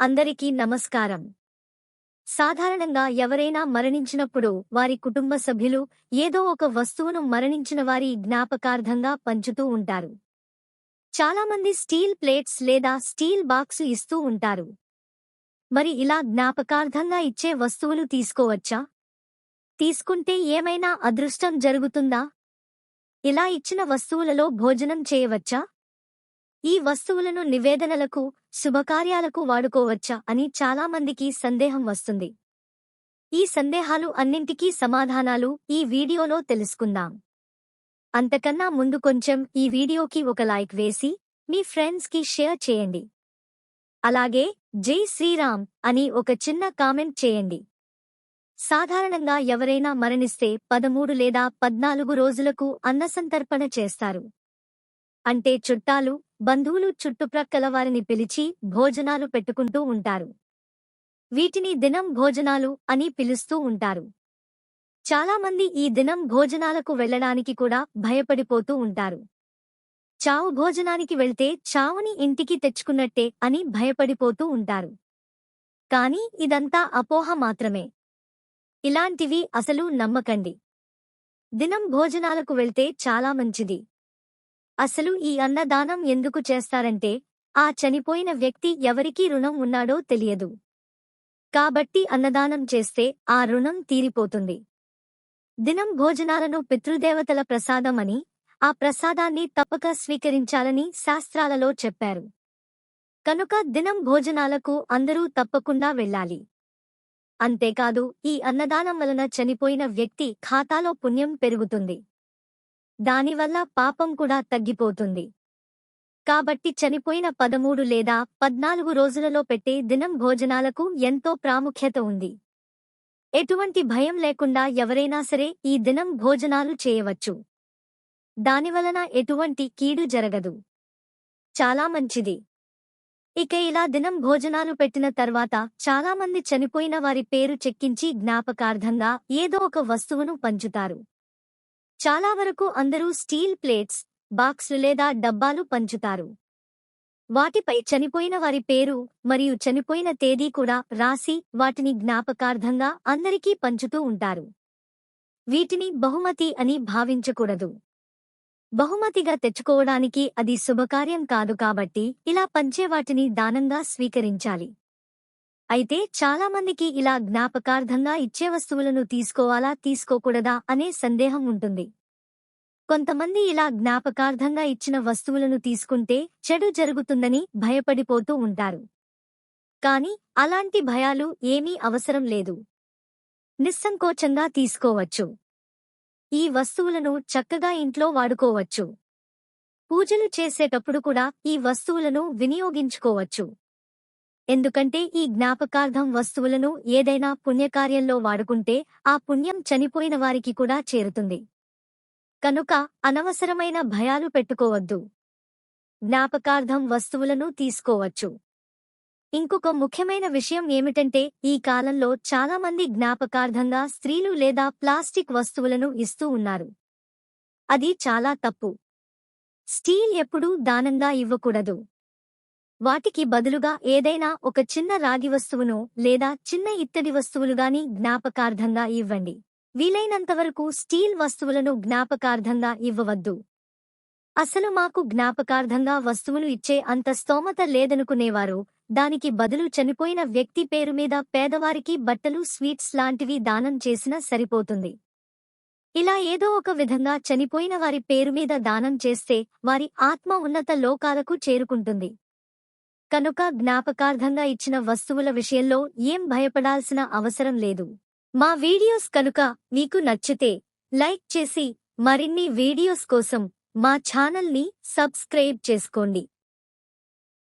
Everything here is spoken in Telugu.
అందరికీ నమస్కారం. సాధారణంగా ఎవరైనా మరణించినప్పుడు వారి కుటుంబ సభ్యులు ఏదో ఒక వస్తువును మరణించిన వారి జ్ఞాపకార్థంగా పంచుతూ ఉంటారు. చాలామంది స్టీల్ ప్లేట్స్ లేదా స్టీల్ బాక్సు ఇస్తూ ఉంటారు. మరి ఇలా జ్ఞాపకార్థంగా ఇచ్చే వస్తువులు తీసుకోవచ్చా? తీసుకుంటే ఏమైనా అదృష్టం జరుగుతుందా? ఇలా ఇచ్చిన వస్తువులలో భోజనం చేయవచ్చా? ఈ వస్తువులను నివేదనలకు శుభకార్యాలకు వాడుకోవచ్చా అని చాలామందికి సందేహం వస్తుంది. ఈ సందేహాలు అన్నింటికీ సమాధానాలు ఈ వీడియోలో తెలుసుకుందాం. అంతకన్నా ముందు కొంచెం ఈ వీడియోకి ఒక లైక్ వేసి మీ ఫ్రెండ్స్కి షేర్ చేయండి. అలాగే జై శ్రీరామ్ అని ఒక చిన్న కామెంట్ చేయండి. సాధారణంగా ఎవరైనా మరణిస్తే పదమూడు లేదా పద్నాలుగు రోజులకు అన్నసంతర్పణ చేస్తారు. అంటే చుట్టాలు బంధువులు చుట్టుప్రక్కల వారిని పిలిచి భోజనాలు పెట్టుకుంటూ ఉంటారు. వీటిని దినం భోజనాలు అని పిలుస్తూ ఉంటారు. చాలామంది ఈ దినం భోజనాలకు వెళ్ళడానికి కూడా భయపడిపోతూ ఉంటారు. చావు భోజనానికి వెళ్తే చావుని ఇంటికి తెచ్చుకున్నట్టే అని భయపడిపోతూ ఉంటారు. కాని ఇదంతా అపోహ మాత్రమే. ఇలాంటివి అసలు నమ్మకండి. దినం భోజనాలకు వెళ్తే చాలా మంచిది. అసలు ఈ అన్నదానం ఎందుకు చేస్తారంటే ఆ చనిపోయిన వ్యక్తి ఎవరికి రుణం ఉన్నాడో తెలియదు. కాబట్టి అన్నదానం చేస్తే ఆ రుణం తీరిపోతుంది. దినం భోజనాలను పితృదేవతల ప్రసాదమని ఆ ప్రసాదాన్ని తప్పక స్వీకరించాలని శాస్త్రాలలో చెప్పారు. కనుక దినం భోజనాలకు అందరూ తప్పకుండా వెళ్ళాలి. అంతేకాదు ఈ అన్నదానం వలన చనిపోయిన వ్యక్తి ఖాతాలో పుణ్యం పెరుగుతుంది. దానివల్ల పాపం కూడా తగ్గిపోతుంది. కాబట్టి చనిపోయిన పదమూడు లేదా పద్నాలుగు రోజులలో పెట్టే దినం భోజనాలకు ఎంతో ప్రాముఖ్యత ఉంది. ఎటువంటి భయం లేకుండా ఎవరైనా సరే ఈ దినం భోజనాలు చేయవచ్చు. దానివలన ఎటువంటి కీడు జరగదు. చాలా మంచిది. ఇక ఇలా దినం భోజనాలు పెట్టిన తర్వాత చాలామంది చనిపోయిన వారి పేరు చెక్కించి జ్ఞాపకార్థంగా ఏదో ఒక వస్తువును పంచుతారు. చాలా వరకు అందరూ స్టీల్ ప్లేట్స్ బాక్స్లు లేదా డబ్బాలు పంచుతారు. వాటిపై చనిపోయిన వారి పేరు మరియు చనిపోయిన తేదీ కూడా రాసి వాటిని జ్ఞాపకార్థంగా అందరికీ పంచుతూ ఉంటారు. వీటిని బహుమతి అని భావించకూడదు. బహుమతిగా తెచ్చుకోవడానికి అది శుభకార్యం కాదు కాబట్టి ఇలా పంచేవాటిని దానంగా స్వీకరించాలి. అయితే చాలామందికి ఇలా జ్ఞాపకార్థంగా ఇచ్చే వస్తువులను తీసుకోవాలా తీసుకోకూడదా అనే సందేహం ఉంటుంది. కొంతమంది ఇలా జ్ఞాపకార్థంగా ఇచ్చిన వస్తువులను తీసుకుంటే చెడు జరుగుతుందని భయపడిపోతూ ఉంటారు. కాని అలాంటి భయాలు ఏమీ అవసరం లేదు. నిస్సంకోచంగా తీసుకోవచ్చు. ఈ వస్తువులను చక్కగా ఇంట్లో వాడుకోవచ్చు. పూజలు చేసేటప్పుడు కూడా ఈ వస్తువులను వినియోగించుకోవచ్చు. ఎందుకంటే ఈ జ్ఞాపకార్థం వస్తువులను ఏదైనా పుణ్యకార్యంలో వాడుకుంటే ఆ పుణ్యం చనిపోయిన వారికి కూడా చేరుతుంది. కనుక అనవసరమైన భయాలు పెట్టుకోవద్దు. జ్ఞాపకార్థం వస్తువులను తీసుకోవచ్చు. ఇంకొక ముఖ్యమైన విషయం ఏమిటంటే ఈ కాలంలో చాలామంది జ్ఞాపకార్థంగా స్త్రీలు లేదా ప్లాస్టిక్ వస్తువులను ఇస్తూ ఉన్నారు. అది చాలా తప్పు. స్టీల్ ఎప్పుడూ దానంగా ఇవ్వకూడదు. వాటికి బదులుగా ఏదైనా ఒక చిన్న రాగి వస్తువును లేదా చిన్న ఇత్తడి వస్తువులుగాని జ్ఞాపకార్థంగా ఇవ్వండి. వీలైనంతవరకు స్టీల్ వస్తువులను జ్ఞాపకార్థంగా ఇవ్వవద్దు. అసలు మాకు జ్ఞాపకార్థంగా వస్తువులు ఇచ్చే అంత స్తోమత లేదనుకునేవారు. దానికి బదులు చనిపోయిన వ్యక్తి పేరు మీద పేదవారికి బట్టలు స్వీట్స్ లాంటివి దానం చేసినా సరిపోతుంది. ఇలా ఏదో ఒక విధంగా చనిపోయిన వారి పేరు మీద దానం చేస్తే వారి ఆత్మ ఉన్నత లోకాలకు చేరుకుంటుంది. కనుక జ్ఞాపకార్థంగా ఇచ్చిన వస్తువుల విషయంలో ఏం భయపడాల్సిన అవసరం లేదు. మా వీడియోస్ కనుక మీకు నచ్చితే లైక్ చేసి మరిన్ని వీడియోస్ కోసం మా ఛానల్ని సబ్స్క్రైబ్ చేసుకోండి.